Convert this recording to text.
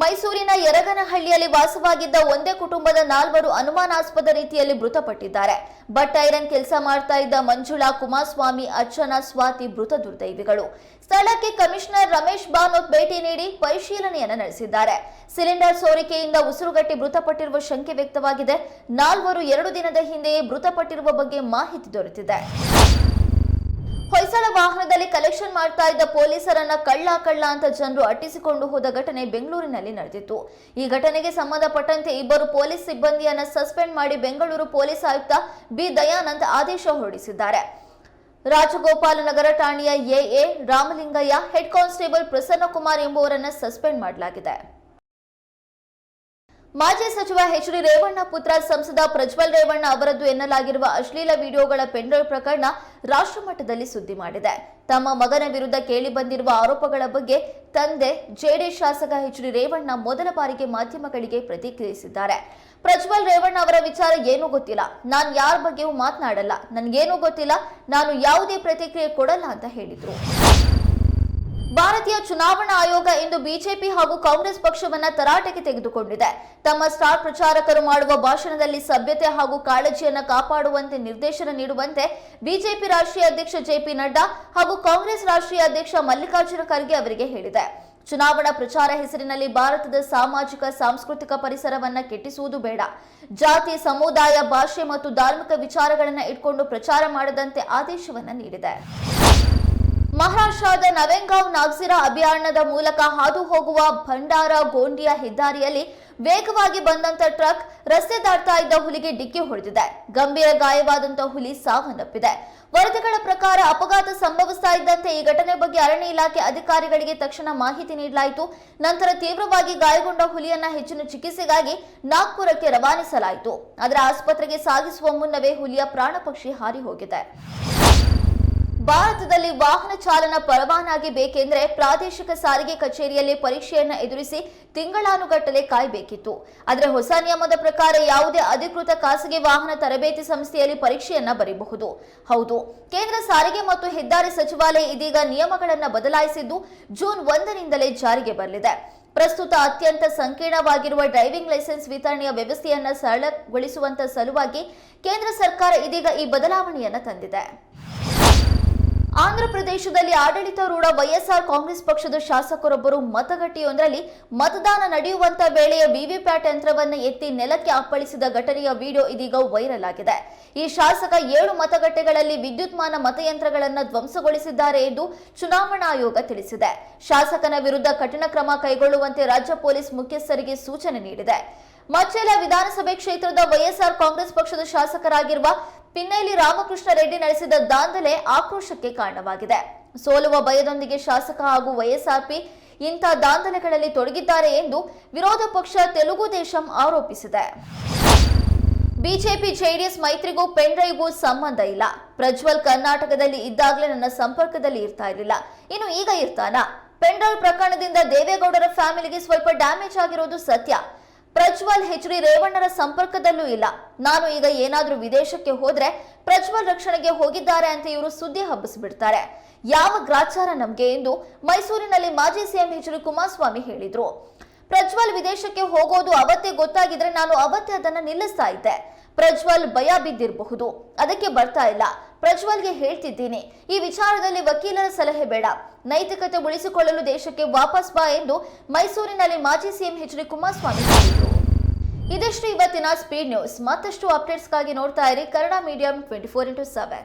ಮೈಸೂರಿನ ಯರಗನಹಳ್ಳಿಯಲ್ಲಿ ವಾಸವಾಗಿದ್ದ ಒಂದೇ ಕುಟುಂಬದ ನಾಲ್ವರು ಅನುಮಾನಾಸ್ಪದ ರೀತಿಯಲ್ಲಿ ಮೃತಪಟ್ಟಿದ್ದಾರೆ. ಬಟ್ ಐರನ್ ಕೆಲಸ ಮಾಡ್ತಾ ಇದ್ದ ಮಂಜುಳಾ ಕುಮಾರಸ್ವಾಮಿ, ಅರ್ಚನಾ ಸ್ವಾತಿ ಮೃತ ದುರ್ದೈವಿಗಳು. ಸ್ಥಳಕ್ಕೆ ಕಮಿಷನರ್ ರಮೇಶ್ ಬಾನೋತ್ ಭೇಟಿ ನೀಡಿ ಪರಿಶೀಲನೆಯನ್ನು ನಡೆಸಿದ್ದಾರೆ. ಸಿಲಿಂಡರ್ ಸೋರಿಕೆಯಿಂದ ಉಸಿರುಗಟ್ಟಿ ಮೃತಪಟ್ಟಿರುವ ಶಂಕೆ ವ್ಯಕ್ತವಾಗಿದೆ. ನಾಲ್ವರು ಎರಡು ದಿನದ ಹಿಂದೆಯೇ ಮೃತಪಟ್ಟಿರುವ ಬಗ್ಗೆ ಮಾಹಿತಿ ದೊರೆತಿದೆ. ಹೊಯ್ಸಳ ವಾಹನದಲ್ಲಿ ಕಲೆಕ್ಷನ್ ಮಾಡ್ತಾ ಇದ್ದ ಪೊಲೀಸರನ್ನ ಕಳ್ಳ ಕಳ್ಳ ಅಂತ ಜನರು ಅಟ್ಟಿಸಿಕೊಂಡು ಹೋದ ಘಟನೆ ಬೆಂಗಳೂರಿನಲ್ಲಿ ನಡೆದಿತ್ತು. ಈ ಘಟನೆಗೆ ಸಂಬಂಧಪಟ್ಟಂತೆ ಇಬ್ಬರು ಪೊಲೀಸ್ ಸಿಬ್ಬಂದಿಯನ್ನ ಸಸ್ಪೆಂಡ್ ಮಾಡಿ ಬೆಂಗಳೂರು ಪೊಲೀಸ್ ಆಯುಕ್ತ ಬಿ. ದಯಾನಂದ್ ಆದೇಶ ಹೊರಡಿಸಿದ್ದಾರೆ. ರಾಜಗೋಪಾಲನಗರ ಠಾಣೆಯ ಎಎ ರಾಮಲಿಂಗಯ್ಯ, ಹೆಡ್ ಕಾನ್ಸ್ಟೇಬಲ್ ಪ್ರಸನ್ನಕುಮಾರ್ ಎಂಬುವರನ್ನ ಸಸ್ಪೆಂಡ್ ಮಾಡಲಾಗಿದೆ. ಮಾಜಿ ಸಚಿವ ಎಚ್ ಡಿ ರೇವಣ್ಣ ಪುತ್ರ ಸಂಸದ ಪ್ರಜ್ವಲ್ ರೇವಣ್ಣ ಅವರದ್ದು ಎನ್ನಲಾಗಿರುವ ಅಶ್ಲೀಲ ವಿಡಿಯೋಗಳ ಪೆಂಡ್ರೈವ್ ಪ್ರಕರಣ ರಾಷ್ಟ್ರಮಟ್ಟದಲ್ಲಿ ಸುದ್ದಿ ಮಾಡಿದೆ. ತಮ್ಮ ಮಗನ ವಿರುದ್ಧ ಕೇಳಿಬಂದಿರುವ ಆರೋಪಗಳ ಬಗ್ಗೆ ತಂದೆ ಜೆಡಿಎಸ್ ಶಾಸಕ ಎಚ್ ಡಿ ರೇವಣ್ಣ ಮೊದಲ ಬಾರಿಗೆ ಮಾಧ್ಯಮಗಳಿಗೆ ಪ್ರತಿಕ್ರಿಯಿಸಿದ್ದಾರೆ. ಪ್ರಜ್ವಲ್ ರೇವಣ್ಣ ಅವರ ವಿಚಾರ ಏನೂ ಗೊತ್ತಿಲ್ಲ. ನಾನು ಯಾರ ಬಗ್ಗೆಯೂ ಮಾತನಾಡಲ್ಲ. ನನಗೇನೂ ಗೊತ್ತಿಲ್ಲ. ನಾನು ಯಾವುದೇ ಪ್ರತಿಕ್ರಿಯೆ ಕೊಡಲ್ಲ ಅಂತ ಹೇಳಿದ್ರು. ಭಾರತೀಯ ಚುನಾವಣಾ ಆಯೋಗ ಇಂದು ಬಿಜೆಪಿ ಹಾಗೂ ಕಾಂಗ್ರೆಸ್ ಪಕ್ಷವನ್ನ ತರಾಟೆಗೆ ತೆಗೆದುಕೊಂಡಿದೆ. ತಮ್ಮ ಸ್ಟಾರ್ ಪ್ರಚಾರಕರು ಮಾಡುವ ಭಾಷಣದಲ್ಲಿ ಸಭ್ಯತೆ ಹಾಗೂ ಕಾಳಜಿಯನ್ನ ಕಾಪಾಡುವಂತೆ ನಿರ್ದೇಶನ ನೀಡುವಂತೆ ಬಿಜೆಪಿ ರಾಷ್ಟ್ರೀಯ ಅಧ್ಯಕ್ಷ ಜೆಪಿ ನಡ್ಡಾ ಹಾಗೂ ಕಾಂಗ್ರೆಸ್ ರಾಷ್ಟ್ರೀಯ ಅಧ್ಯಕ್ಷ ಮಲ್ಲಿಕಾರ್ಜುನ ಖರ್ಗೆ ಅವರಿಗೆ ಹೇಳಿದೆ. ಚುನಾವಣಾ ಪ್ರಚಾರ ಹೆಸರಿನಲ್ಲಿ ಭಾರತದ ಸಾಮಾಜಿಕ, ಸಾಂಸ್ಕೃತಿಕ ಪರಿಸರವನ್ನ ಕೆಟ್ಟಿಸುವುದು ಬೇಡ. ಜಾತಿ, ಸಮುದಾಯ, ಭಾಷೆ ಮತ್ತು ಧಾರ್ಮಿಕ ವಿಚಾರಗಳನ್ನ ಇಟ್ಕೊಂಡು ಪ್ರಚಾರ ಮಾಡದಂತೆ ಆದೇಶವನ್ನ ನೀಡಿದೆ. ಮಹಾರಾಷ್ಟ್ರದ ನವೆಂಗಾವ್ ನಾಗ್ಸಿರಾ ಅಭಿಯಾನದ ಮೂಲಕ ಹಾದು ಹೋಗುವ ಭಂಡಾರ ಗೋಂಡಿಯಾ ಹೆದ್ದಾರಿಯಲ್ಲಿ ವೇಗವಾಗಿ ಬಂದಂತ ಟ್ರಕ್ ರಸ್ತೆ ದಾಟ್ತಾ ಇದ್ದ ಹುಲಿಗೆ ಡಿಕ್ಕಿ ಹೊಡೆದಿದೆ. ಗಂಭೀರ ಗಾಯವಾದಂತ ಹುಲಿ ಸಾವನ್ನಪ್ಪಿದೆ ವರದಿಗಳ ಪ್ರಕಾರ ಅಪಘಾತ ಸಂಭವಿಸ್ತಾ ಇದ್ದಂತೆ ಈ ಘಟನೆ ಬಗ್ಗೆ ಅರಣ್ಯ ಇಲಾಖೆ ಅಧಿಕಾರಿಗಳಿಗೆ ತಕ್ಷಣ ಮಾಹಿತಿ ನೀಡಲಾಯಿತು. ನಂತರ ತೀವ್ರವಾಗಿ ಗಾಯಗೊಂಡ ಹುಲಿಯನ್ನ ಹೆಚ್ಚಿನ ಚಿಕಿತ್ಸೆಗಾಗಿ ನಾಗ್ಪುರಕ್ಕೆ ರವಾನಿಸಲಾಯಿತು. ಆದರೆ ಆಸ್ಪತ್ರೆಗೆ ಸಾಗಿಸುವ ಮುನ್ನವೇ ಹುಲಿಯ ಪ್ರಾಣ ಪಕ್ಷಿ ಹಾರಿ ಹೋಗಿದೆ. ಭಾರತದಲ್ಲಿ ವಾಹನ ಚಾಲನ ಪರವಾನಗಿ ಬೇಕೆಂದ್ರೆ ಪ್ರಾದೇಶಿಕ ಸಾರಿಗೆ ಕಚೇರಿಯಲ್ಲಿ ಪರೀಕ್ಷೆಯನ್ನು ಎದುರಿಸಿ ತಿಂಗಳಾನುಗಟ್ಟಲೆ ಕಾಯಬೇಕಿತ್ತು. ಆದರೆ ಹೊಸ ನಿಯಮದ ಪ್ರಕಾರ ಯಾವುದೇ ಅಧಿಕೃತ ಖಾಸಗಿ ವಾಹನ ತರಬೇತಿ ಸಂಸ್ಥೆಯಲ್ಲಿ ಪರೀಕ್ಷೆಯನ್ನ ಬರೆಯಬಹುದು ಹೌದು, ಕೇಂದ್ರ ಸಾರಿಗೆ ಮತ್ತು ಹೆದ್ದಾರಿ ಸಚಿವಾಲಯ ಇದೀಗ ನಿಯಮಗಳನ್ನು ಬದಲಾಯಿಸಿದ್ದು ಜೂನ್ ಒಂದರಿಂದಲೇ ಜಾರಿಗೆ ಬರಲಿದೆ. ಪ್ರಸ್ತುತ ಅತ್ಯಂತ ಸಂಕೀರ್ಣವಾಗಿರುವ ಡ್ರೈವಿಂಗ್ ಲೈಸೆನ್ಸ್ ವಿತರಣೆಯ ವ್ಯವಸ್ಥೆಯನ್ನು ಸರಳಗೊಳಿಸುವಂತ ಸಲುವಾಗಿ ಕೇಂದ್ರ ಸರ್ಕಾರ ಇದೀಗ ಈ ಬದಲಾವಣೆಯನ್ನು ತಂದಿದೆ. ಆಂಧ್ರಪ್ರದೇಶದಲ್ಲಿ ಆಡಳಿತಾರೂಢ ವೈಎಸ್ಆರ್ ಕಾಂಗ್ರೆಸ್ ಪಕ್ಷದ ಶಾಸಕರೊಬ್ಬರು ಮತಗಟ್ಟೆಯೊಂದರಲ್ಲಿ ಮತದಾನ ನಡೆಯುವಂತ ವೇಳೆಯ ವಿವಿಪ್ಯಾಟ್ ಯಂತ್ರವನ್ನು ಎತ್ತಿ ನೆಲಕ್ಕೆ ಅಪ್ಪಳಿಸಿದ ಘಟನೆಯ ವಿಡಿಯೋ ಇದೀಗ ವೈರಲ್ ಆಗಿದೆ. ಈ ಶಾಸಕ ಏಳು ಮತಗಟ್ಟೆಗಳಲ್ಲಿ ವಿದ್ಯುನ್ಮಾನ ಮತಯಂತ್ರಗಳನ್ನು ಧ್ವಂಸಗೊಳಿಸಿದ್ದಾರೆ ಎಂದು ಚುನಾವಣಾ ಆಯೋಗ ತಿಳಿಸಿದೆ. ಶಾಸಕನ ವಿರುದ್ಧ ಕಠಿಣ ಕ್ರಮ ಕೈಗೊಳ್ಳುವಂತೆ ರಾಜ್ಯ ಪೊಲೀಸ್ ಮುಖ್ಯಸ್ಥರಿಗೆ ಸೂಚನೆ ನೀಡಿದೆ. ಮಚ್ಚೇಲ ವಿಧಾನಸಭೆ ಕ್ಷೇತ್ರದ ವೈಎಸ್ಆರ್ ಕಾಂಗ್ರೆಸ್ ಪಕ್ಷದ ಶಾಸಕರಾಗಿರುವ ಪಿನ್ನೇಲಿ ರಾಮಕೃಷ್ಣ ರೆಡ್ಡಿ ನಡೆಸಿದ ದಾಂಧಲೆ ಆಕ್ರೋಶಕ್ಕೆ ಕಾರಣವಾಗಿದೆ. ಸೋಲುವ ಭಯದೊಂದಿಗೆ ಶಾಸಕ ಹಾಗೂ ವೈಎಸ್ಆರ್ಪಿ ಇಂಥ ದಾಂಧಲೆಗಳಲ್ಲಿ ತೊಡಗಿದ್ದಾರೆ ಎಂದು ವಿರೋಧ ಪಕ್ಷ ತೆಲುಗು ದೇಶಂ ಆರೋಪಿಸಿದೆ. ಬಿಜೆಪಿ, ಜೆಡಿಎಸ್ ಮೈತ್ರಿಗೂ ಪೆನ್ ಡ್ರೈವ್ಗೂ ಸಂಬಂಧ ಇಲ್ಲ. ಪ್ರಜ್ವಲ್ ಕರ್ನಾಟಕದಲ್ಲಿ ಇದ್ದಾಗಲೇ ನನ್ನ ಸಂಪರ್ಕದಲ್ಲಿ ಇರ್ತಾ ಇರಲಿಲ್ಲ. ಇನ್ನು ಈಗ ಇರ್ತಾನ? ಪೆಂಡ್ರೈವ್ ಪ್ರಕರಣದಿಂದ ದೇವೇಗೌಡರ ಫ್ಯಾಮಿಲಿಗೆ ಸ್ವಲ್ಪ ಡ್ಯಾಮೇಜ್ ಆಗಿರೋದು ಸತ್ಯ. ಪ್ರಜ್ವಲ್ ಎಚ್ ಡಿ ರೇವಣ್ಣರ ಸಂಪರ್ಕದಲ್ಲೂ ಇಲ್ಲ. ನಾನು ಈಗ ಏನಾದ್ರೂ ವಿದೇಶಕ್ಕೆ ಹೋದ್ರೆ ಪ್ರಜ್ವಲ್ ರಕ್ಷಣೆಗೆ ಹೋಗಿದ್ದಾರೆ ಅಂತ ಇವರು ಸುದ್ದಿ ಹಬ್ಬಿಸಿಬಿಡ್ತಾರೆ. ಯಾವ ಗ್ರಾಚಾರ ನಮ್ಗೆ ಎಂದು ಮೈಸೂರಿನಲ್ಲಿ ಮಾಜಿ ಸಿಎಂ ಎಚ್ ಡಿ ಕುಮಾರಸ್ವಾಮಿ ಹೇಳಿದ್ರು. ಪ್ರಜ್ವಲ್ ವಿದೇಶಕ್ಕೆ ಹೋಗೋದು ಅವತ್ತೇ ಗೊತ್ತಾಗಿದ್ರೆ ನಾನು ಅವತ್ತೇ ಅದನ್ನ ನಿಲ್ಲಿಸ್ತಾ ಇದ್ದೆ. ಪ್ರಜ್ವಲ್ ಭಯ ಬಿದ್ದಿರಬಹುದು. ಅದಕ್ಕೆ ಬರ್ತಾ ಇಲ್ಲ. ಪ್ರಜ್ವಲ್ಗೆ ಹೇಳ್ತಿದ್ದೀನಿ. ಈ ವಿಚಾರದಲ್ಲಿ ವಕೀಲರ ಸಲಹೆ ಬೇಡ. ನೈತಿಕತೆ ಉಳಿಸಿಕೊಳ್ಳಲು ದೇಶಕ್ಕೆ ವಾಪಸ್ ಬಾ ಎಂದು ಮೈಸೂರಿನಲ್ಲಿ ಮಾಜಿ ಸಿಎಂ ಎಚ್ ಡಿ ಕುಮಾರಸ್ವಾಮಿ ಹೇಳಿದರು. ಇದಿಷ್ಟು ಇವತ್ತಿನ ಸ್ಪೀಡ್ ನ್ಯೂಸ್ ಮತ್ತಷ್ಟು ಅಪ್ಡೇಟ್ಸ್ಗಾಗಿ ನೋಡ್ತಾ ಇರಿ Kannada medium twenty four into seven